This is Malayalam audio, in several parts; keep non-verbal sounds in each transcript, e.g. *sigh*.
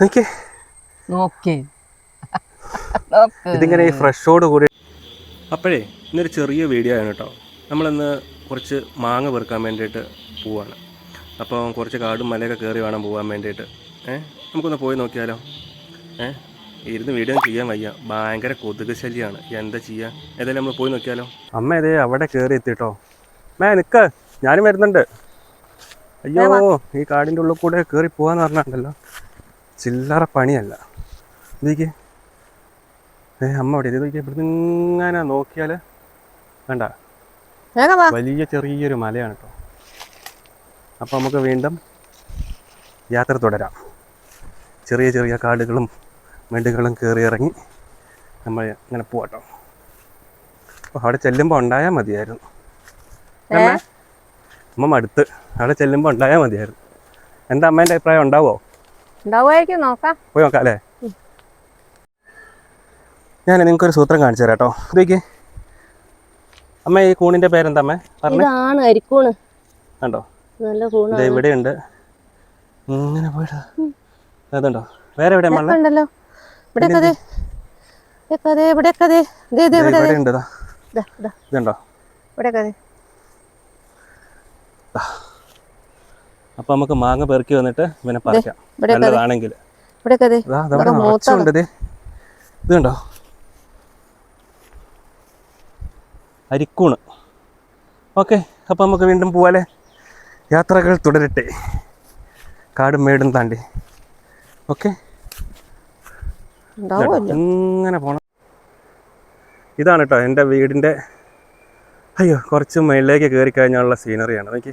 നോക്കിയേ. നോക്കേ. *laughs* നോക്ക്. ഇതിങ്ങനെ ഈ ഫ്രഷോട് കൂടി. അപ്പോഴേ ഇന്നൊരു ചെറിയ വീഡിയോ ആണ് കേട്ടോ. നമ്മളിന്ന് കുറച്ച് മാങ്ങ പെറുക്കാൻ വേണ്ടിയിട്ട് പോവാണ്. അപ്പോൾ കുറച്ച് കാടും മലയൊക്കെ കയറി വേണം പോകാൻ വേണ്ടിയിട്ട്. ഏഹ് നമുക്കൊന്ന് പോയി നോക്കിയാലോ? ഏഹ് ഇരുന്ന് വീഡിയോ ചെയ്യാൻ വയ്യ. ഭയങ്കര കൊതുക് ശല്യമാണ് എന്താ ചെയ്യാ? ഏതായാലും നമ്മൾ പോയി നോക്കിയാലോ? അമ്മ ഇതേ അവിടെ കയറി എത്തിട്ടോ. മേ നിക്ക. ഞാനും വരുന്നുണ്ട്. അയ്യോ ഈ കാടിന്റെ ഉള്ളിൽ കൂടെ കയറി പോകാന്ന് പറഞ്ഞിട്ടുണ്ടല്ലോ ചില്ലറ പണിയല്ല. ഇതേക്ക് ഏ അമ്മ അവിടെ ഇത് നോക്കിയാൽ ഇവിടുന്ന് ഇങ്ങനെ നോക്കിയാൽ വേണ്ട. വലിയ ചെറിയൊരു മലയാണ് കേട്ടോ അപ്പോൾ നമുക്ക് വീണ്ടും യാത്ര തുടരാം. ചെറിയ ചെറിയ കാടുകളും മെണ്ടുകളും കയറി ഇറങ്ങി നമ്മൾ ഇങ്ങനെ പോകട്ടോ അപ്പോൾ അവിടെ ചെല്ലുമ്പോൾ ഉണ്ടായാൽ മതിയായിരുന്നു? അമ്മ അടുത്ത് അവിടെ ചെല്ലുമ്പോൾ ഉണ്ടായാൽ മതിയായിരുന്നു. എന്താ അമ്മേന്റെ അഭിപ്രായം? ഉണ്ടാവോ? ഉണ്ടാവുമായിരിക്കും നോക്കാം. പോയി നോക്കാം അല്ലേ? ഞാൻ നിങ്ങൾക്കൊരു സൂത്രം കാണിച്ചു തരാം കേട്ടോ. ഇതേക്ക് അമ്മ ഈ കൂണിന്റെ പേരെന്താ അമ്മ? ഇതാണ് അരിക്കൂണ്. കണ്ടോ? നല്ല കൂണ് ഇവിടെ ഉണ്ട് ഇങ്ങനെ പോയിട്ടാ അതുണ്ടോ? വേറെ എവിടെ മള്ള? ഉണ്ടല്ലോ ഇവിടെ കഥ കഥ ഇവിടെ കഥ ഇതേ ഇതേ ഇവിടെ ഇവിടെ ഉണ്ട് ഇതാ ഇതാ, ഇതാ, ഇതുണ്ടോ? ഇവിടെ കഥ അപ്പൊ നമുക്ക് മാങ്ങ പെറുക്കി വന്നിട്ട് ഇവനെ പറിക്കാം. നല്ലതാണെങ്കിൽ. ഇതാ കണ്ടോ? അരിക്കൂണ്. ഓക്കെ അപ്പം നമുക്ക് വീണ്ടും പോവാലേ. യാത്രകൾ തുടരട്ടെ. കാടും മേടും താണ്ടി. ഓക്കെ? ഇങ്ങനെ പോണം? ഇതാണ് കേട്ടോ എന്റെ വീടിന്റെ അയ്യോ കുറച്ച് മേളിലേക്ക് കയറി കഴിഞ്ഞാലുള്ള സീനറിയാണ് നോക്കി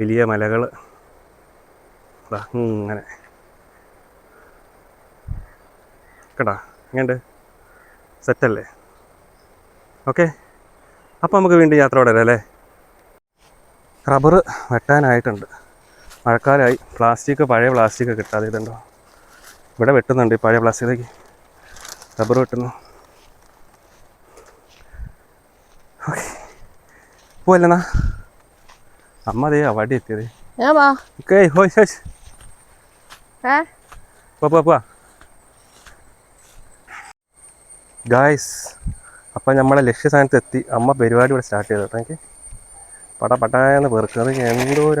വലിയ മലകൾ ഇങ്ങനെ. കേട്ടാ ഇങ്ങോട്ട് സെറ്റല്ലേ? ഓക്കെ. അപ്പോൾ നമുക്ക് വീണ്ടും യാത്ര തുടരാം അല്ലേ? റബ്ബർ വെട്ടാനായിട്ടുണ്ട്. മഴക്കാലമായി പ്ലാസ്റ്റിക് പഴയ പ്ലാസ്റ്റിക് കിട്ടാതെ ഇതുണ്ടോ? ഇവിടെ വെട്ടുന്നുണ്ട് ഈ പഴയ പ്ലാസ്റ്റിക്കിലേക്ക്. റബ്ബർ വെട്ടുന്നു. ഓക്കെ. പോവല്ലെന്നാ അമ്മ അതേ അവിടെ എത്തിയത് ഗായ്സ് അപ്പം നമ്മളെ ലക്ഷ്യസ്ഥാനത്ത് എത്തി അമ്മ പരിപാടി ഇവിടെ സ്റ്റാർട്ട് ചെയ്തു. കേട്ടോ എനിക്ക് പട പട്ടായെന്ന് പെറുക്കുന്നത് ഒരു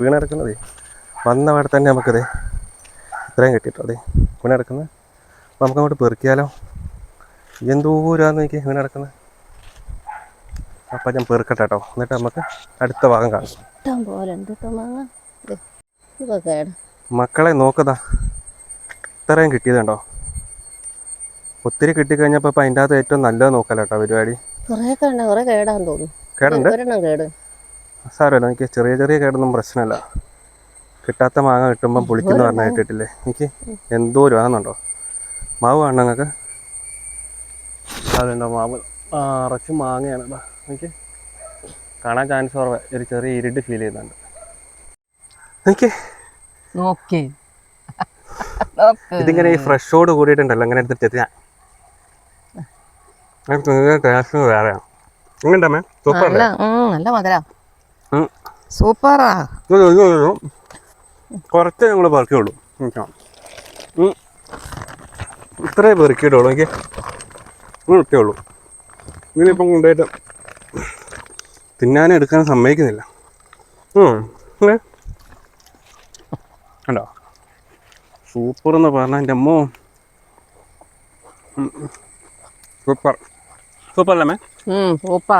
വീണ് കിടക്കുന്നതേ വന്ന അവിടെ തന്നെ നമുക്കത് ഇത്രയും കിട്ടിയിട്ടോ അതെ വീണ് കിടക്കുന്നത്. അപ്പോൾ നമുക്ക് അങ്ങോട്ട് പെറുക്കിയാലോ? അന്നേക്ക് വീണ് കിടക്കുന്നത്. അപ്പം ഞാൻ പെറുക്കട്ടെ കേട്ടോ എന്നിട്ട് നമുക്ക് അടുത്ത ഭാഗം കാണാം. ഇഷ്ടം പോലെ ഉണ്ട് കേട്ടോ മാങ്ങ. ദേ, ഇതൊക്കെ മക്കളെ നോക്കതാ. ഇത്രയും കിട്ടിയതുണ്ടോ? ഒത്തിരി കിട്ടിക്കഴിഞ്ഞപ്പോൾ ഇപ്പം അതിന്റെ അകത്ത് ഏറ്റവും നല്ലത് നോക്കല കേട്ടോ പരിപാടി കുറേ കുറേ കേടാന്ന് തോന്നുന്നു. കേടുണ്ട്? ഒരെണ്ണം കേട്. സാരമല്ല എനിക്ക് ചെറിയ ചെറിയ കേടൊന്നും പ്രശ്നമല്ല. കിട്ടാത്ത മാങ്ങ കിട്ടുമ്പോൾ പുളിക്കുന്ന പറഞ്ഞ കേട്ടിട്ടില്ലേ? എനിക്ക് എന്തോ ഒരു ആണെന്നുണ്ടോ? മാവ് കാണണം നിങ്ങൾക്ക്? അതുണ്ടോ മാവ്? ആ അറച്ച് മാങ്ങയാണ് എനിക്ക് കാണാൻ ചാൻസ് കുറവ്. ഒരു ചെറിയ ഇരുട്ട് ഫീൽ ചെയ്യുന്നുണ്ട്. എനിക്ക് നോക്കേ. *laughs* ഇതിങ്ങനെ ഈ ഫ്രഷോട് കൂടിയിട്ടുണ്ടല്ലോ അങ്ങനെ എടുത്തിട്ട് ഞാൻ ടേസ്റ്റ് വേറെയാണ് എങ്ങനെയുണ്ടമ്മേ സൂപ്പർ നല്ല മധുര. സൂപ്പറാ. കുറച്ച് ഞങ്ങൾ പെറുക്കിയുള്ളൂ. ഇത്രേ പെറുക്കിയിട്ടുള്ളൂ. എനിക്ക് കിട്ടിയുള്ളൂ. ഇതിനിപ്പം കൊണ്ടുപോയിട്ട് തിന്നാനും എടുക്കാൻ സമ്മതിക്കുന്നില്ല. കണ്ടോ? സൂപ്പർ എന്ന് പറഞ്ഞാൽ എന്റെ അമ്മോ. സൂപ്പർ. സൂപ്പർ അല്ലേ മേ സൂപ്പറാ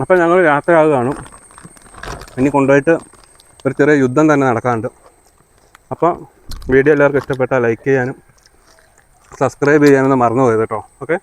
അപ്പം ഞങ്ങൾ യാത്രയാകുകയാണ് ഇനി കൊണ്ടുപോയിട്ട് ഒരു ചെറിയ യുദ്ധം തന്നെ നടക്കാറുണ്ട് അപ്പോൾ വീഡിയോ എല്ലാവർക്കും ഇഷ്ടപ്പെട്ടാൽ ലൈക്ക് ചെയ്യാനും സബ്സ്ക്രൈബ് ചെയ്യാനൊന്നും മറന്നു പോയത് കേട്ടോ. ഓക്കെ